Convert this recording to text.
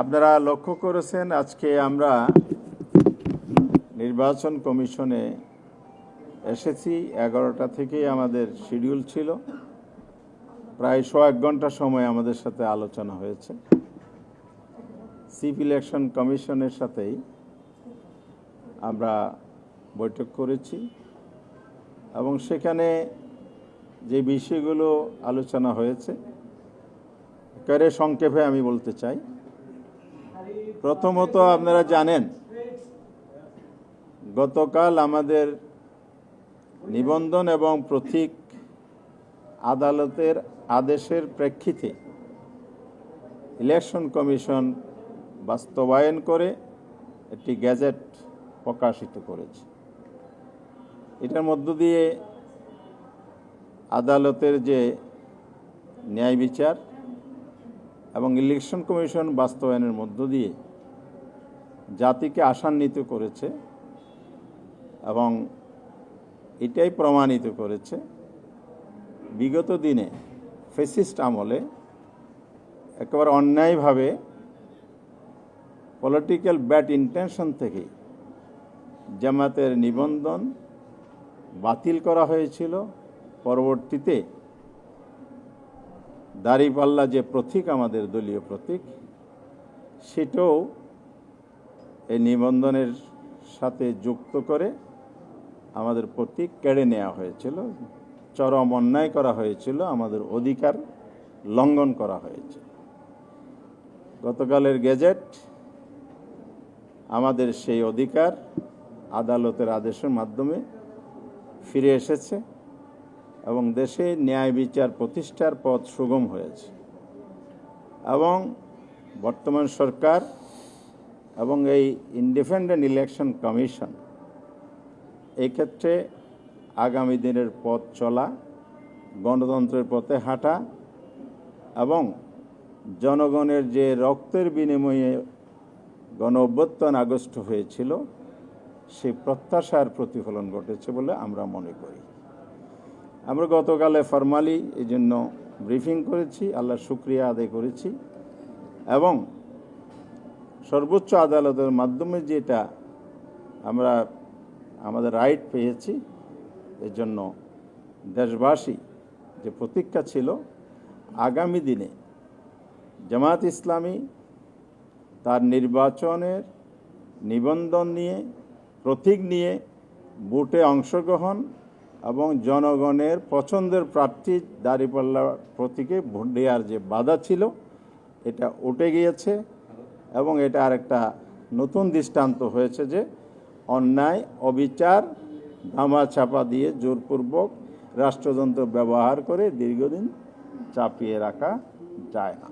আপনারা লক্ষ্য করেছেন আজকে আমরা নির্বাচন কমিশনে এসেছি। এগারোটা থেকেই আমাদের শিডিউল ছিল। প্রায় শো এক ঘণ্টা সময় আমাদের সাথে আলোচনা হয়েছে। চিফ ইলেকশন কমিশনের সাথেই আমরা বৈঠক করেছি এবং সেখানে যে বিষয়গুলো আলোচনা হয়েছে, একেবারে সংক্ষেপে আমি বলতে চাই। প্রথমত আপনারা জানেন, গতকাল আমাদের নিবন্ধন এবং প্রতীক আদালতের আদেশের প্রেক্ষিতে ইলেকশন কমিশন বাস্তবায়ন করে একটি গ্যাজেট প্রকাশিত করেছে। এটার মধ্য দিয়ে আদালতের যে ন্যায় বিচার এবং ইলেকশন কমিশন বাস্তবায়নের মধ্য দিয়ে জাতিকে আশান্বিত করেছে এবং এটাই প্রমাণিত করেছে। বিগত দিনে ফেসিস্ট আমলে একেবারে অন্যায়ভাবে পলিটিক্যাল ব্যাড ইন্টেনশন থেকে জামাতের নিবন্ধন বাতিল করা হয়েছিল। পরবর্তীতে দাড়িপাল্লা যে প্রতীক, আমাদের দলীয় প্রতীক, সেটাও এই নিবন্ধনের সাথে যুক্ত করে আমাদের প্রতি কেড়ে নেওয়া হয়েছিল, চরম অন্যায় করা হয়েছিল, আমাদের অধিকার লঙ্ঘন করা হয়েছে। গতকালের গেজেট আমাদের সেই অধিকার আদালতের আদেশের মাধ্যমে ফিরে এসেছে এবং দেশে ন্যায় বিচার প্রতিষ্ঠার পথ সুগম হয়েছে এবং বর্তমান সরকার এবং এই ইন্ডিপেন্ডেন্ট ইলেকশন কমিশন এক্ষেত্রে আগামী দিনের পথ চলা, গণতন্ত্রের পথে হাঁটা এবং জনগণের যে রক্তের বিনিময়ে গণ অভ্যুত্থান আগস্ট হয়েছিল, সেই প্রত্যাশার প্রতিফলন ঘটেছে বলে আমরা মনে করি। আমরা গতকালে ফরমালি এই জন্য ব্রিফিং করেছি, আল্লাহ শুক্রিয়া আদায় করেছি এবং সর্বোচ্চ আদালতের মাধ্যমে যেটা আমরা আমাদের রাইট পেয়েছি, এর জন্য দেশবাসী যে প্রতীক্ষা ছিল, আগামী দিনে জামাত ইসলামী তার নির্বাচনের নিবন্ধন নিয়ে, প্রতীক নিয়ে ভোটে অংশগ্রহণ এবং জনগণের পছন্দের প্রার্থী দাঁড়িপাল্লা প্রতীকে ভোট দেওয়ার যে বাধা ছিল, এটা উঠে গিয়েছে। এবং এটা আরেকটা নতুন দৃষ্টান্ত হয়েছে যে অন্যায়, অবিচার ধামা চাপা দিয়ে জোরপূর্বক রাষ্ট্রযন্ত্র ব্যবহার করে দীর্ঘদিন চাপিয়ে রাখা যায় না।